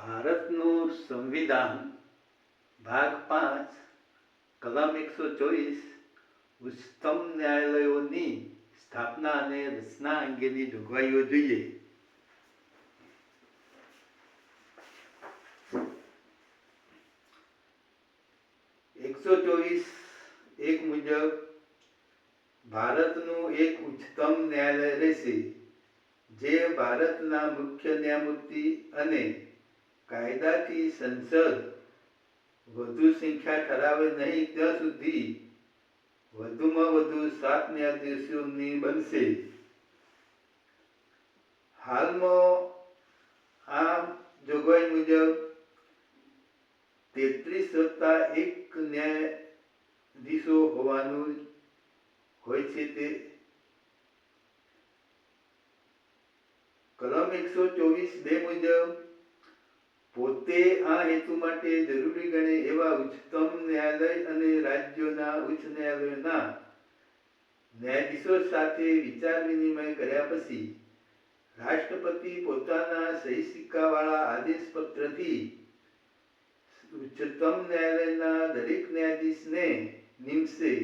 ભારતનું સંવિધાન, ભાગ પાંચ, કલમ એકસો ચોવીસ, ઉચ્ચતમ ન્યાયાલયોની સ્થાપના અને રચના અંગેની જોગવાઈઓ જોઈએ. એકસો ચોવીસ એક મુજબ ભારતનું એક ઉચ્ચતમ ન્યાયાલય રહેશે, જે ભારતના મુખ્ય ન્યાયમૂર્તિ અને કાયદાથી સંસદ વધુ સંખ્યા ઠરાવે નહીં, ત્યાં સુધી વધુમાં વધુ સાત ન્યાયાધીશોની બનશે. હાલમાં આ જોગવાઈ મુજબ તેત્રીસ વત્તા એક ન્યાયાધીશો હોવાનું હોય છે તે કલમ એકસો ચોવીસ બે મુજબ પોતે આ હેતુ માટે જરૂરી ગણે એવા ઉચ્ચતમ ન્યાયાલય અને રાજ્યોના ઉચ્ચ ન્યાયાલયોના ન્યાયાધીશો સાથે વિચાર વિનિમય કર્યા પછી રાષ્ટ્રપતિ પોતાના સહી સિક્કાવાળા આદેશ પત્રથી ઉચ્ચતમ ન્યાયાલયના દરેક ન્યાયાધીશને નિમશે.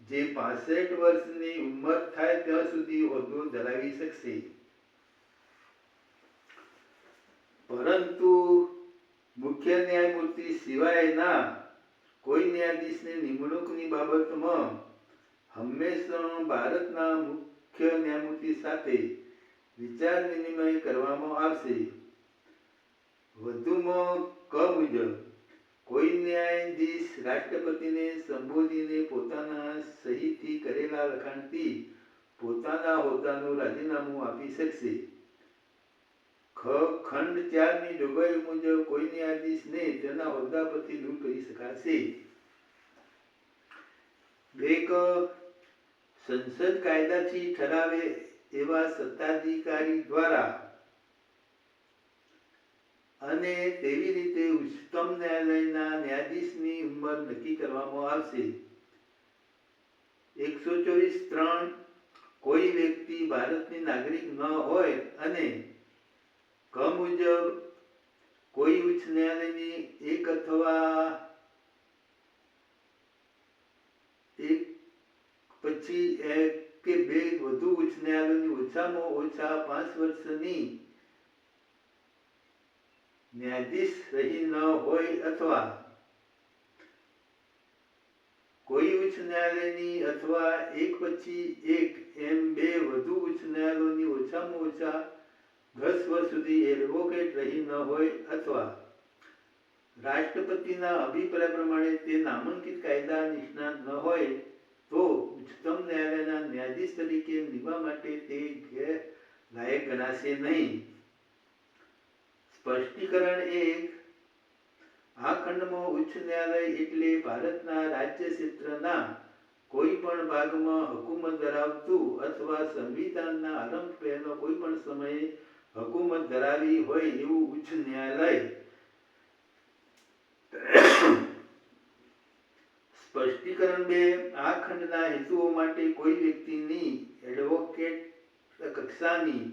જે પાસઠ વર્ષની ઉંમર થાય ત્યાં સુધી હોદ્દો ધરાવી શકશે. પરંતુ મુખ્ય ન્યાયમૂર્તિ સિવાયના કોઈ ન્યાયાધીશની નિમણૂકની બાબતમાં હંમેશા ભારતના મુખ્ય ન્યાયમૂર્તિ સાથે વિચાર વિનિમય કરવામાં આવશે. વધુમાં ક મુજબ, કોઈ ન્યાયાધીશ રાષ્ટ્રપતિને સંબોધીને પોતાના સહીથી કરેલા લખાણથી પોતાના હોદ્દાનું રાજીનામું આપી શકશે. ખંડ ચારની જોગવાઈ મુજબ કોઈ ન્યાયાધીશને તેના હોદ્દા પરથી દૂર કરી શકાશે. બે સંસદ કાયદાથી ઠરાવે એવા સત્તાધિકારી દ્વારા અને તેવી રીતે ઉચ્ચતમ ન્યાયાલયના ન્યાયાધીશની ઉંમર નક્કી કરવામાં આવશે. એકસો ચોવીસ ત્રણ કોઈ વ્યક્તિ ભારતની નાગરિક ન હોય અને ક મુજબ કોઈ ઉચ્ચ ન્યાયાલયની એક અથવા એક પછી એક કે બે વધુ ઉચ્ચ ન્યાયાલયોની ઓછામાં ઓછા પાંચ વર્ષની ન્યાયાધીશ રહી ન હોય અથવા કોઈ ઉચ્ચ ન્યાયાલયની અથવા એક પછી એક એમ બે વધુ ઉચ્ચ ન્યાયાલયોની ઓછામાં ઓછા દસ વર્ષ સુધી એડવોકેટ રહી ન હોય અથવા રાષ્ટ્રપતિના અભિપ્રાય પ્રમાણે તે નામાંકિત કાયદા નિષ્ણાત ન હોય, તો ઉચ્ચતમ ન્યાયાલયના ન્યાયાધીશ તરીકે નિભા માટે તે ગેરલાયક ગણાશે નહીં. સ્પષ્ટીકરણ એક, આ ખંડમાં ઉચ્ચ ન્યાયાલય એટલે ભારતના રાજ્ય ક્ષેત્રના કોઈ પણ ભાગમાં હુકુમત ધરાવતું અથવા સંવિધાનના આરંભ પહેલો કોઈ પણ સમયે હુકુમત ધરાવી હોય એવું ઉચ્ચ ન્યાયાલય સ્પષ્ટીકરણ બે, આ ખંડના હેતુઓ માટે કોઈ વ્યક્તિની એડવોકેટ કક્ષાની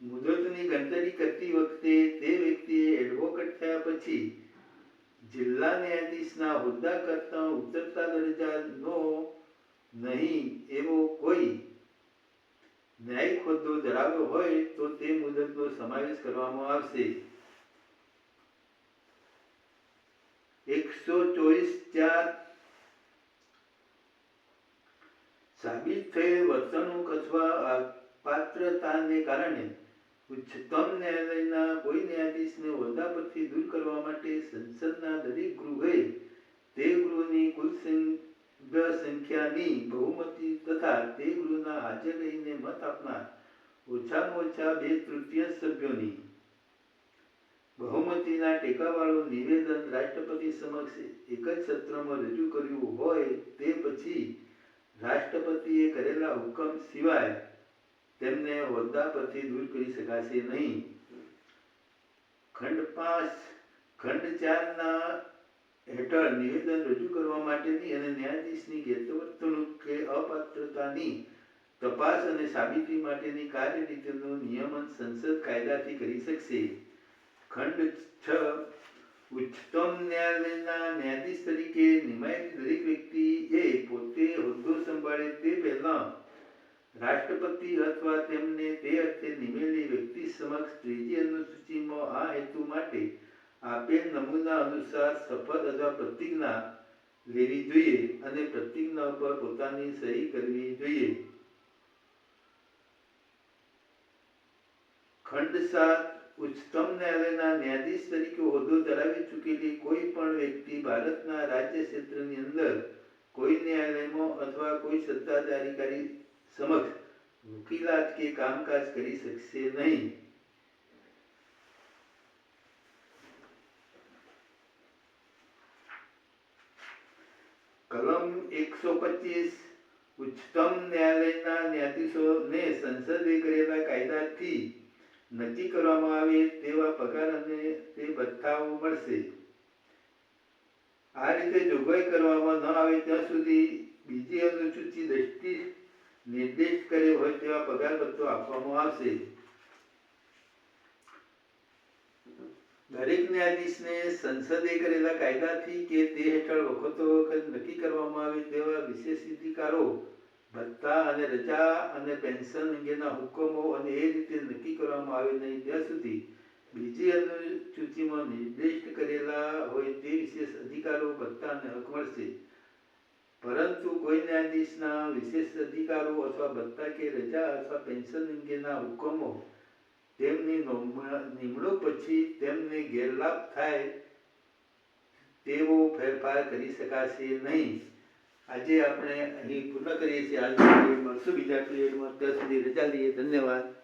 મુદતની ગણતરી કરતી વખતે તે વ્યક્તિએ એડવોકેટ થયા પછી જિલ્લા ન્યાયાધીશના હોદ્દા કરતાં ઉતરતા દરજ્જાનો નહીં એવો કોઈ ન્યાયિક હોદ્દો ધરાવ્યો હોય તો તે મુદતનો સમાવેશ કરવામાં આવશે. એકસો ચોવીસ ચાર સાબિત થયેલ વર્તણૂક અથવા પાત્રતાને કારણે ઉચ્ચતમ ન્યાયાલયના કોઈ ન્યાયાધીશને હોદ્દા પરથી દૂર કરવા માટે સંસદના દરેક ગૃહે તે ગૃહની કુલ સંખ્યાની બહુમતી તથા તે ગૃહના હાજર રહીને મત આપનાર ઓછામાં ઓછા બે તૃતીય સભ્યોની બહુમતીના ટેકાવાળું નિવેદન રાષ્ટ્રપતિ સમક્ષ એક જ સત્રમાં રજૂ કર્યું હોય તે પછી રાષ્ટ્રપતિએ કરેલા હુકમ સિવાય તેમને હોદ્દા પરથી દૂર કરી શકાશે નહીં. ખંડ પાંચ, ખંડ ચારના હેઠળ નિવેદન રજૂ કરવા માટેની અને ન્યાયાધીશની ગેરવર્તણૂક કે અપાત્રતાની તપાસ અને સાબિતી માટેની કાર્યરીતિનું નિયમન સંસદ કાયદાથી કરી શકશે. ખંડ છ, ઉચ્ચતમ ન્યાયાલયના ન્યાયાધીશ તરીકે નિમાયેલી દરેક વ્યક્તિએ પોતે હોદ્દો સંભાળે તે પહેલા રાષ્ટ્રપતિ અથવા તેમને તે અર્થે નિમેલી વ્યક્તિ સમક્ષ ત્રીજી અનુસૂચિમાં આ હેતુ માટે આપેલ નમૂના અનુસાર શપથ અથવા પ્રતિજ્ઞા લેવી જોઈએ અને પ્રતિજ્ઞા ઉપર પોતાની સહી કરવી જોઈએ. ખંડ સાત, ઉચ્ચતમ ન્યાયાલયના ન્યાયાધીશ તરીકે હોદ્દો ધરાવી ચૂકેલી કોઈ પણ વ્યક્તિ ભારતના રાજ્ય ક્ષેત્રની અંદર કોઈ ન્યાયાલયમાં અથવા કોઈ સત્તાધારીકારી સમક્ષ વકીલાત કે કામકાજ કરી શકશે નહીં. કલમ એકસો પચીસ, ઉચ્ચતમ ન્યાયાલયના ન્યાયાધીશોને સંસદે કરેલા કાયદાથી નક્કી કરવામાં આવે તેવા પગાર અને તે ભથ્થાઓ મળશે. આ રીતે જોગવાઈ કરવામાં ન આવે ત્યાં સુધી બીજી અનુસૂચિ દ્રષ્ટિ નિર્દેશ કરે હોય તેવા પગાર ભથ્થો આપવામાં આવશે. દરેક ન્યાયાધીશને સંસદે કરેલા કાયદાથી કે તે હેઠળ વખતો વખત નક્કી કરવામાં આવે તેવા વિશેષ અધિકારો ભત્તા અને રજા અને પેન્શન અંગેના હુકમો અને એ રીતે નક્કી કરવામાં આવે નહીં ત્યાં સુધી બીજી અનુસૂચિમાં નિર્દિષ્ટ કરેલા હોય તે વિશેષ અધિકારો ભત્તા અને હક મળશે. પરંતુ કોઈ ન્યાયાધીશના વિશેષ અધિકારો અથવા ભત્તા કે રજા અથવા પેન્શન અંગેના હુકમો તેમની નોમ- નિમણૂક પછી તેમને ગેરલાભ થાય તેવો ફેરફાર કરી શકાશે નહીં. આજે આપણે અહીં પૂર્ણ કરીએ છીએ. આજનો પીરિયડ મળશું બીજા પીરિયડમાં ત્યાં સુધી રજા લઈએ. ધન્યવાદ.